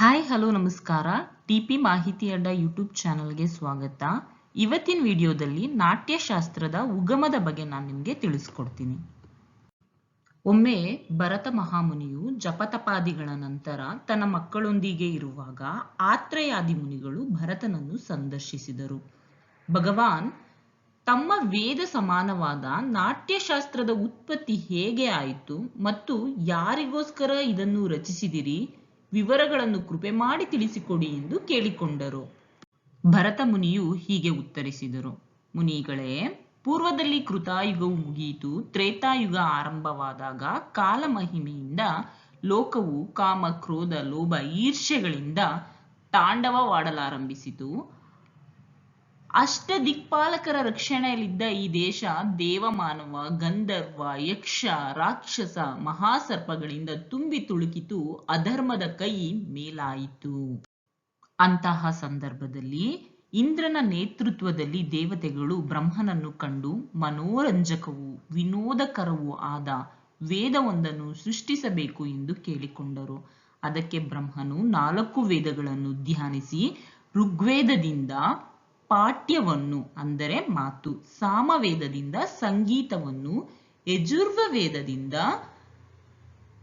Hi, hello, ನಮಸ್ಕಾರ. TP ಮಾಹಿತಿ ಅಡ್ಡ ಯೂಟ್ಯೂಬ್ ಚಾನಲ್ಗೆ ಸ್ವಾಗತ. ಇವತ್ತಿನ ವಿಡಿಯೋದಲ್ಲಿ ನಾಟ್ಯಶಾಸ್ತ್ರದ ಉಗಮದ ಬಗ್ಗೆ ನಾನು ನಿಮಗೆ ತಿಳಿಸ್ಕೊಡ್ತೀನಿ. ಒಮ್ಮೆ ಭರತ ಮಹಾಮುನಿಯು ಜಪತಪಾದಿಗಳ ನಂತರ ತನ್ನ ಮಕ್ಕಳೊಂದಿಗೆ ಇರುವಾಗ ಆತ್ರೇಯಾದಿ ಮುನಿಗಳು ಭರತನನ್ನು ಸಂದರ್ಶಿಸಿದರು. ಭಗವಾನ್ ತಮ್ಮ ವೇದ ಸಮಾನವಾದ ನಾಟ್ಯಶಾಸ್ತ್ರದ ಉತ್ಪತ್ತಿ ಹೇಗೆ ಆಯಿತು ಮತ್ತು ಯಾರಿಗೋಸ್ಕರ ಇದನ್ನು ರಚಿಸಿದಿರಿ? ವಿವರಗಳನ್ನು ಕೃಪೆ ಮಾಡಿ ತಿಳಿಸಿಕೊಡಿ ಎಂದು ಕೇಳಿಕೊಂಡರು. ಭರತ ಮುನಿಯು ಹೀಗೆ ಉತ್ತರಿಸಿದರು. ಮುನಿಗಳೇ, ಪೂರ್ವದಲ್ಲಿ ಕೃತಾಯುಗವು ಮುಗಿಯಿತು, ತ್ರೇತಾಯುಗ ಆರಂಭವಾದಾಗ ಕಾಲ ಮಹಿಮೆಯಿಂದ ಲೋಕವು, ಕಾಮ, ಕ್ರೋಧ, ಲೋಭ ಈರ್ಷೆಗಳಿಂದ ತಾಂಡವವಾಡಲಾರಂಭಿಸಿತು. ಅಷ್ಟ ದಿಕ್ಪಾಲಕರ ರಕ್ಷಣೆಯಲ್ಲಿದ್ದ ಈ ದೇಶ ದೇವಮಾನವ ಗಂಧರ್ವ, ಯಕ್ಷ, ರಾಕ್ಷಸ, ಮಹಾಸರ್ಪಗಳಿಂದ ತುಂಬಿ ತುಳುಕಿತು, ಅಧರ್ಮದ ಕೈ ಮೇಲಾಯಿತು. ಅಂತಹ ಸಂದರ್ಭದಲ್ಲಿ ಇಂದ್ರನ ನೇತೃತ್ವದಲ್ಲಿ ದೇವತೆಗಳು ಬ್ರಹ್ಮನನ್ನು ಕಂಡು ಮನೋರಂಜಕವೂ ವಿನೋದಕರವೂ ಆದ ವೇದವೊಂದನ್ನು ಸೃಷ್ಟಿಸಬೇಕು ಎಂದು ಕೇಳಿಕೊಂಡರು. ಅದಕ್ಕೆ ಬ್ರಹ್ಮನು ನಾಲ್ಕು ವೇದಗಳನ್ನು ಧ್ಯಾನಿಸಿ ಋಗ್ವೇದದಿಂದ ಪಾಠ್ಯವನ್ನು ಅಂದರೆ ಮಾತು, ಸಾಮವೇದದಿಂದ ಸಂಗೀತವನ್ನು ಯಜುರ್ವ ವೇದದಿಂದ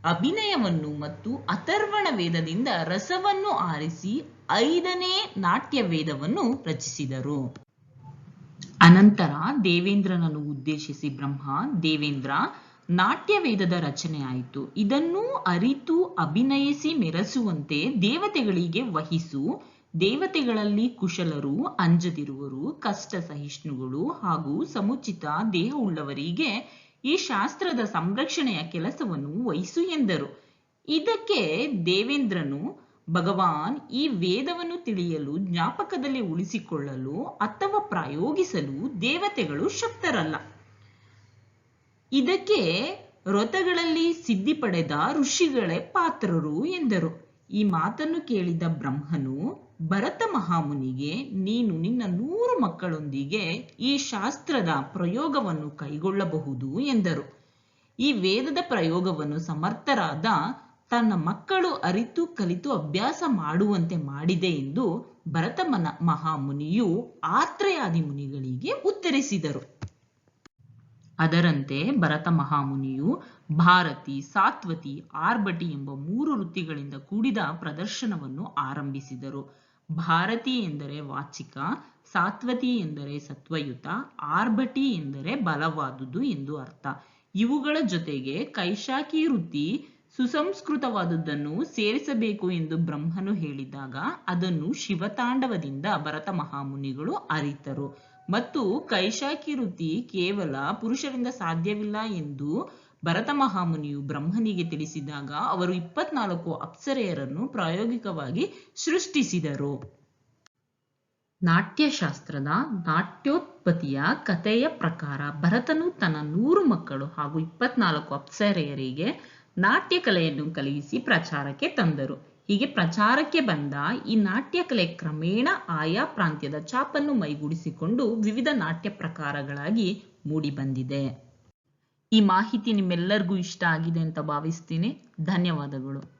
ಅಭಿನಯವನ್ನು ಮತ್ತು ಅಥರ್ವಣ ವೇದದಿಂದ ರಸವನ್ನು ಆರಿಸಿ ಐದನೇ ನಾಟ್ಯ ವೇದವನ್ನು ರಚಿಸಿದರು. ಅನಂತರ ದೇವೇಂದ್ರನನ್ನು ಉದ್ದೇಶಿಸಿ ಬ್ರಹ್ಮ, ದೇವೇಂದ್ರ ನಾಟ್ಯ ವೇದದ ರಚನೆ ಆಯಿತು. ಇದನ್ನು ಅರಿತು ಅಭಿನಯಿಸಿ ಮೆರೆಸುವಂತೆ ದೇವತೆಗಳಿಗೆ ವಹಿಸು. ದೇವತೆಗಳಲ್ಲಿ ಕುಶಲರು, ಅಂಜದಿರುವರು ಕಷ್ಟ ಸಹಿಷ್ಣುಗಳು ಹಾಗೂ ಸಮುಚಿತ ದೇಹವುಳ್ಳವರಿಗೆ ಈ ಶಾಸ್ತ್ರದ ಸಂರಕ್ಷಣೆಯ ಕೆಲಸವನ್ನು ವಹಿಸು ಎಂದರು. ಇದಕ್ಕೆ ದೇವೇಂದ್ರನು ಭಗವಾನ್ ಈ ವೇದವನ್ನು ತಿಳಿಯಲು ಜ್ಞಾಪಕದಲ್ಲಿ ಉಳಿಸಿಕೊಳ್ಳಲು ಅಥವಾ ಪ್ರಯೋಗಿಸಲು ದೇವತೆಗಳು ಶಕ್ತರಲ್ಲ. ಇದಕ್ಕೆ ವ್ರತಗಳಲ್ಲಿ ಸಿದ್ಧಿ ಪಡೆದ ಋಷಿಗಳೇ ಪಾತ್ರರು ಎಂದರು. ಈ ಮಾತನ್ನು ಕೇಳಿದ ಬ್ರಹ್ಮನು, ಭರತ ಮಹಾಮುನಿಗೆ, ನೀನು ನಿನ್ನ ನೂರು ಮಕ್ಕಳೊಂದಿಗೆ ಈ ಶಾಸ್ತ್ರದ ಪ್ರಯೋಗವನ್ನು ಕೈಗೊಳ್ಳಬಹುದು ಎಂದರು. ಈ ವೇದದ ಪ್ರಯೋಗವನ್ನು ಸಮರ್ಥರಾದ ತನ್ನ ಮಕ್ಕಳು ಅರಿತು ಕಲಿತು ಅಭ್ಯಾಸ ಮಾಡುವಂತೆ ಮಾಡಿದೆ ಎಂದು ಭರತ ಮನ ಮಹಾಮುನಿಯು ಆತ್ರೇಯಾದಿ ಮುನಿಗಳಿಗೆ ಉತ್ತರಿಸಿದರು. ಅದರಂತೆ ಭರತ ಮಹಾಮುನಿಯು ಭಾರತಿ, ಸಾತ್ವತಿ, ಆರ್ಭಟಿ ಎಂಬ ಮೂರು ವೃತ್ತಿಗಳಿಂದ ಕೂಡಿದ ಪ್ರದರ್ಶನವನ್ನು ಆರಂಭಿಸಿದರು. ಭಾರತಿ ಎಂದರೆ ವಾಚಿಕ, ಸಾತ್ವತಿ ಎಂದರೆ ಸತ್ವಯುತ, ಆರ್ಭಟಿ ಎಂದರೆ ಬಲವಾದುದು ಎಂದು ಅರ್ಥ. ಇವುಗಳ ಜೊತೆಗೆ ಕೈಶಾಕಿ ವೃತ್ತಿ ಸುಸಂಸ್ಕೃತವಾದುದನ್ನು ಸೇರಿಸಬೇಕು ಎಂದು ಬ್ರಹ್ಮನು ಹೇಳಿದಾಗ ಅದನ್ನು ಶಿವತಾಂಡವದಿಂದ ಭರತ ಮಹಾಮುನಿಗಳು ಅರಿತರು. ಮತ್ತು ಕೈಶಾಕಿ ವೃತ್ತಿ ಕೇವಲ ಪುರುಷರಿಂದ ಸಾಧ್ಯವಿಲ್ಲ ಎಂದು ಭರತ ಮಹಾಮುನಿಯು ಬ್ರಹ್ಮನಿಗೆ ತಿಳಿಸಿದಾಗ ಅವರು ಇಪ್ಪತ್ನಾಲ್ಕು ಅಪ್ಸರೆಯರನ್ನು ಪ್ರಾಯೋಗಿಕವಾಗಿ ಸೃಷ್ಟಿಸಿದರು. ನಾಟ್ಯಶಾಸ್ತ್ರದ ನಾಟ್ಯೋತ್ಪತ್ತಿಯ ಕಥೆಯ ಪ್ರಕಾರ ಭರತನು ತನ್ನ ನೂರು ಮಕ್ಕಳು ಹಾಗೂ ಇಪ್ಪತ್ನಾಲ್ಕು ಅಪ್ಸರೆಯರಿಗೆ ನಾಟ್ಯ ಕಲೆಯನ್ನು ಪ್ರಚಾರಕ್ಕೆ ತಂದರು. ಹೀಗೆ ಪ್ರಚಾರಕ್ಕೆ ಬಂದ ಈ ನಾಟ್ಯ ಕಲೆ ಕ್ರಮೇಣ ಆಯಾ ಪ್ರಾಂತ್ಯದ ಚಾಪನ್ನು ಮೈಗೂಡಿಸಿಕೊಂಡು ವಿವಿಧ ನಾಟ್ಯ ಪ್ರಕಾರಗಳಾಗಿ ಮೂಡಿಬಂದಿದೆ. ಈ ಮಾಹಿತಿ ನಿಮ್ಮೆಲ್ಲರಿಗೂ ಇಷ್ಟ ಆಗಿದೆ ಅಂತ ಭಾವಿಸ್ತೀನಿ. ಧನ್ಯವಾದಗಳು.